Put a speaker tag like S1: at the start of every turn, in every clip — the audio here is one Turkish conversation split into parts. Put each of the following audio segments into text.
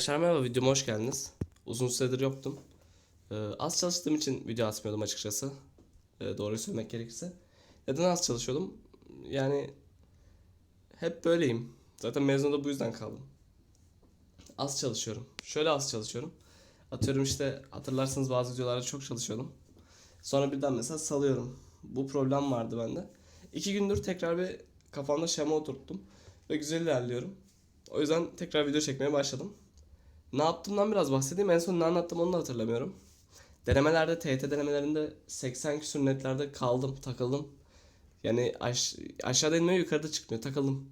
S1: Arkadaşlar merhaba videoma hoş geldiniz. Uzun süredir yoktum. Ee, az çalıştığım için video atmıyordum açıkçası. Ee, doğruyu söylemek gerekirse. Neden az çalışıyordum? Yani hep böyleyim. Zaten mezunda bu yüzden kaldım. Az çalışıyorum. Şöyle az çalışıyorum. Atıyorum işte hatırlarsınız bazı videolarda çok çalışıyordum. Sonra birden mesela salıyorum. Bu problem vardı bende. İki gündür tekrar bir kafamda şema oturttum. Ve güzel ilerliyorum. O yüzden tekrar video çekmeye başladım. Ne yaptığımdan biraz bahsedeyim. En son ne anlattım onu da hatırlamıyorum. Denemelerde, TYT denemelerinde 80 küsur netlerde kaldım, takıldım. Yani aş aşağıda inmiyor, yukarıda çıkmıyor, takıldım.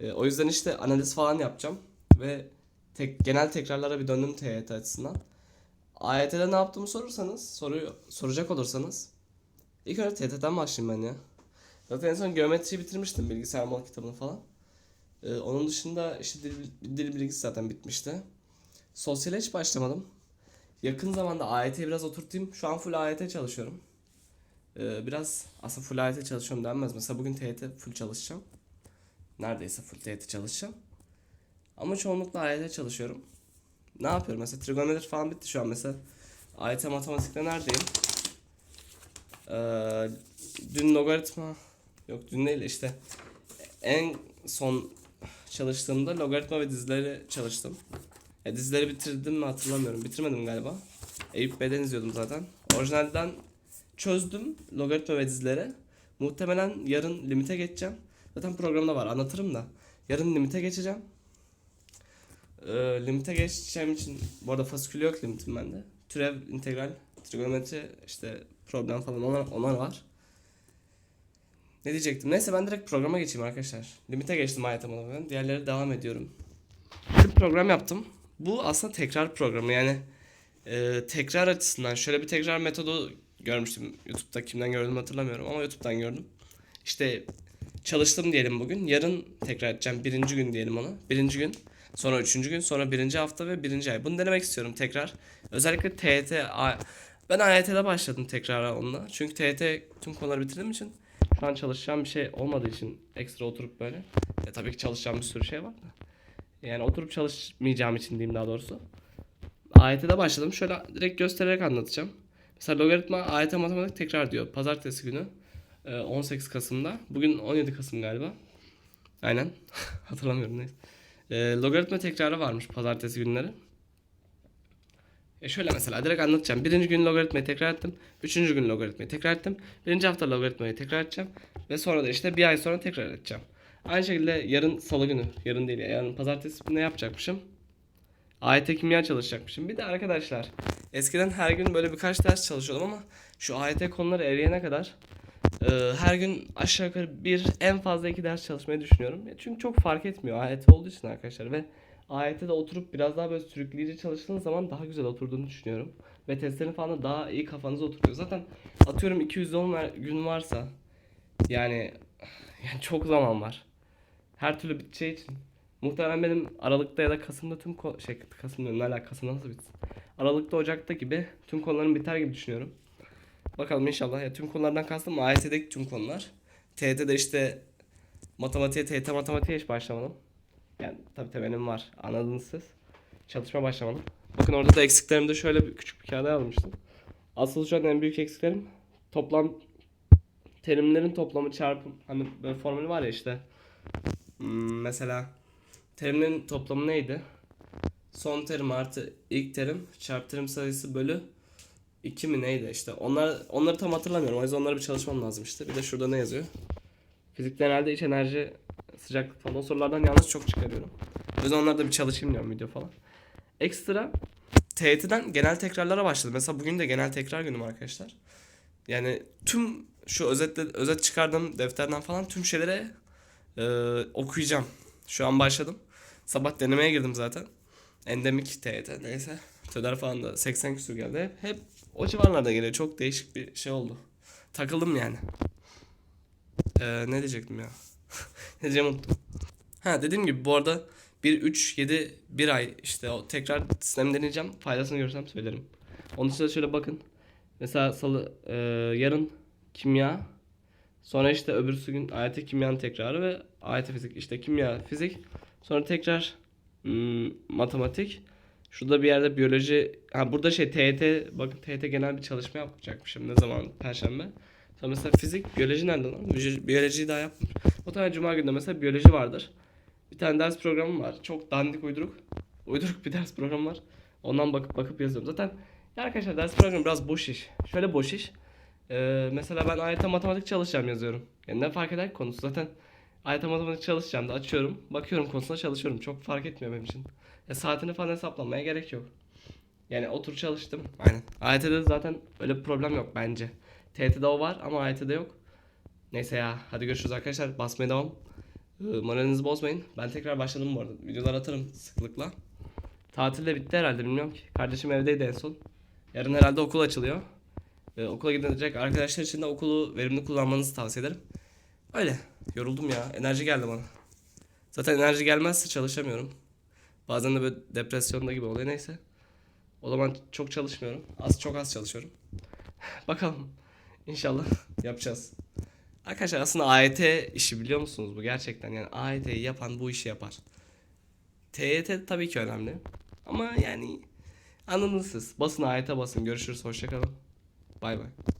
S1: Ee, o yüzden işte analiz falan yapacağım. Ve tek, genel tekrarlara bir döndüm TYT açısından. AYT'de ne yaptığımı sorursanız, soruyu soracak olursanız ilk önce TYT'den başlayayım ben ya. Zaten en son geometriyi bitirmiştim bilgisayar mal kitabını falan. Ee, onun dışında işte dil, dil bilgisi zaten bitmişti. Sosyale hiç başlamadım. Yakın zamanda AYT'ye biraz oturtayım. Şu an full AYT çalışıyorum. Ee, biraz aslında full AYT çalışıyorum denmez. Mesela bugün TYT full çalışacağım. Neredeyse full TYT çalışacağım. Ama çoğunlukla AYT çalışıyorum. Ne yapıyorum? Mesela trigonometri falan bitti şu an mesela. AYT matematikte neredeyim? Ee, dün logaritma yok dün değil işte en son çalıştığımda logaritma ve dizileri çalıştım. E, dizileri bitirdim mi hatırlamıyorum. Bitirmedim galiba. Eyüp B'den izliyordum zaten. Orijinalden çözdüm logaritma ve dizileri. Muhtemelen yarın limite geçeceğim. Zaten programda var anlatırım da. Yarın limite geçeceğim. E, limite geçeceğim için bu arada fasikül yok limitim bende. Türev, integral, trigonometri, işte problem falan onlar, onlar var. Ne diyecektim? Neyse ben direkt programa geçeyim arkadaşlar. Limite geçtim hayatım Diğerleri devam ediyorum. Bir program yaptım. Bu aslında tekrar programı yani e, tekrar açısından şöyle bir tekrar metodu görmüştüm. YouTube'da kimden gördüm hatırlamıyorum ama YouTube'dan gördüm. İşte çalıştım diyelim bugün. Yarın tekrar edeceğim. Birinci gün diyelim ona. Birinci gün. Sonra üçüncü gün. Sonra birinci hafta ve birinci ay. Bunu denemek istiyorum tekrar. Özellikle TYT. A- Ben AYT'de başladım tekrar onunla. Çünkü TYT tüm konuları bitirdiğim için şu an çalışacağım bir şey olmadığı için ekstra oturup böyle. E, tabii ki çalışacağım bir sürü şey var da. Yani oturup çalışmayacağım için diyeyim daha doğrusu. AYT'de başladım. Şöyle direkt göstererek anlatacağım. Mesela logaritma AYT matematik tekrar diyor. Pazartesi günü e, 18 Kasım'da. Bugün 17 Kasım galiba. Aynen. Hatırlamıyorum neyse. E, logaritma tekrarı varmış pazartesi günleri. E şöyle mesela direkt anlatacağım. Birinci gün logaritmayı tekrar ettim. Üçüncü gün logaritmayı tekrar ettim. Birinci hafta logaritmayı tekrar edeceğim. Ve sonra da işte bir ay sonra tekrar edeceğim. Aynı şekilde yarın salı günü, yarın değil ya, yarın pazartesi ne yapacakmışım? AYT kimya çalışacakmışım. Bir de arkadaşlar eskiden her gün böyle birkaç ders çalışıyordum ama şu AYT konuları eriyene kadar e, her gün aşağı yukarı bir en fazla iki ders çalışmayı düşünüyorum. Çünkü çok fark etmiyor AYT olduğu için arkadaşlar ve AYT'de oturup biraz daha böyle sürükleyici çalıştığınız zaman daha güzel oturduğunu düşünüyorum. Ve testlerin falan da daha iyi kafanıza oturuyor. Zaten atıyorum 210 ver- gün varsa yani yani çok zaman var. Her türlü biteceği için. Muhtemelen benim Aralık'ta ya da Kasım'da tüm ko- şey Kasım diyorum ne alaka Kasım'da nasıl bitsin? Aralık'ta Ocak'ta gibi tüm konularım biter gibi düşünüyorum. Bakalım inşallah. Ya tüm konulardan kastım AYT'deki tüm konular. TYT'de işte matematiğe, TYT matematiğe hiç başlamadım. Yani tabii temelim var. Anladınız siz. Çalışma başlamadım. Bakın orada da eksiklerimde şöyle bir küçük bir kağıda almıştım. Asıl şu an en büyük eksiklerim toplam terimlerin toplamı çarpım. Hani böyle formülü var ya işte. Hmm, mesela terimlerin toplamı neydi? Son terim artı ilk terim çarpı terim sayısı bölü 2 mi neydi işte. Onlar onları tam hatırlamıyorum. O yüzden onlara bir çalışmam lazım işte. Bir de şurada ne yazıyor? Fizikte genelde iç enerji, sıcaklık falan o sorulardan yalnız çok çıkarıyorum. O yüzden onlarda bir çalışayım diyorum video falan. Ekstra TYT'den genel tekrarlara başladım. Mesela bugün de genel tekrar günüm arkadaşlar. Yani tüm şu özetle özet çıkardığım defterden falan tüm şeylere e, okuyacağım. Şu an başladım. Sabah denemeye girdim zaten. Endemik TYT neyse. Töder falan da 80 küsur geldi. Hep, o civarlarda geliyor. Çok değişik bir şey oldu. Takıldım yani. Ee, ne diyecektim ya? ne diyeceğimi unuttum. Ha dediğim gibi bu arada 1, 3, 7, 1 ay işte o tekrar sistemi deneyeceğim. Faydasını görürsem söylerim. Onun dışında şöyle bakın. Mesela salı e, yarın kimya sonra işte öbürsü gün AYT kimyanın tekrarı ve AYT fizik işte kimya fizik sonra tekrar hmm, matematik. Şurada bir yerde biyoloji. Ha burada şey TYT. Bakın TYT genel bir çalışma yapacakmışım. Ne zaman? Perşembe. Sonra mesela fizik, biyoloji nerede lan? Biyoloji- Biyolojiyi daha yapmamış. O tane cuma günde mesela biyoloji vardır. Bir tane ders programı var. Çok dandik uyduruk. Uyduruk bir ders programı var. Ondan bakıp bakıp yazıyorum. Zaten ya arkadaşlar ders programı biraz boş iş. Şöyle boş iş. Ee, mesela ben AYT matematik çalışacağım yazıyorum. Yani ne fark eder ki konusu zaten AYT matematik çalışacağım da açıyorum. Bakıyorum konusuna çalışıyorum. Çok fark etmiyor benim için. Ya saatini falan hesaplamaya gerek yok. Yani otur çalıştım. Aynen. AYT'de de zaten öyle bir problem yok bence. TYT'de o var ama AYT'de yok. Neyse ya. Hadi görüşürüz arkadaşlar. Basmaya devam. Ee, Moralinizi bozmayın. Ben tekrar başladım bu arada. Videolar atarım sıklıkla. Tatil de bitti herhalde bilmiyorum ki. Kardeşim evdeydi en son. Yarın herhalde okul açılıyor. Ee, okula gidecek arkadaşlar için de okulu verimli kullanmanızı tavsiye ederim. Öyle. Yoruldum ya. Enerji geldi bana. Zaten enerji gelmezse çalışamıyorum. Bazen de böyle depresyonda gibi oluyor neyse. O zaman çok çalışmıyorum. Az çok az çalışıyorum. Bakalım. İnşallah yapacağız. Arkadaşlar aslında AYT işi biliyor musunuz bu gerçekten yani AYT'yi yapan bu işi yapar. TYT tabii ki önemli. Ama yani anladınız siz. Basın AYT basın. Görüşürüz. Hoşçakalın. Bay bay.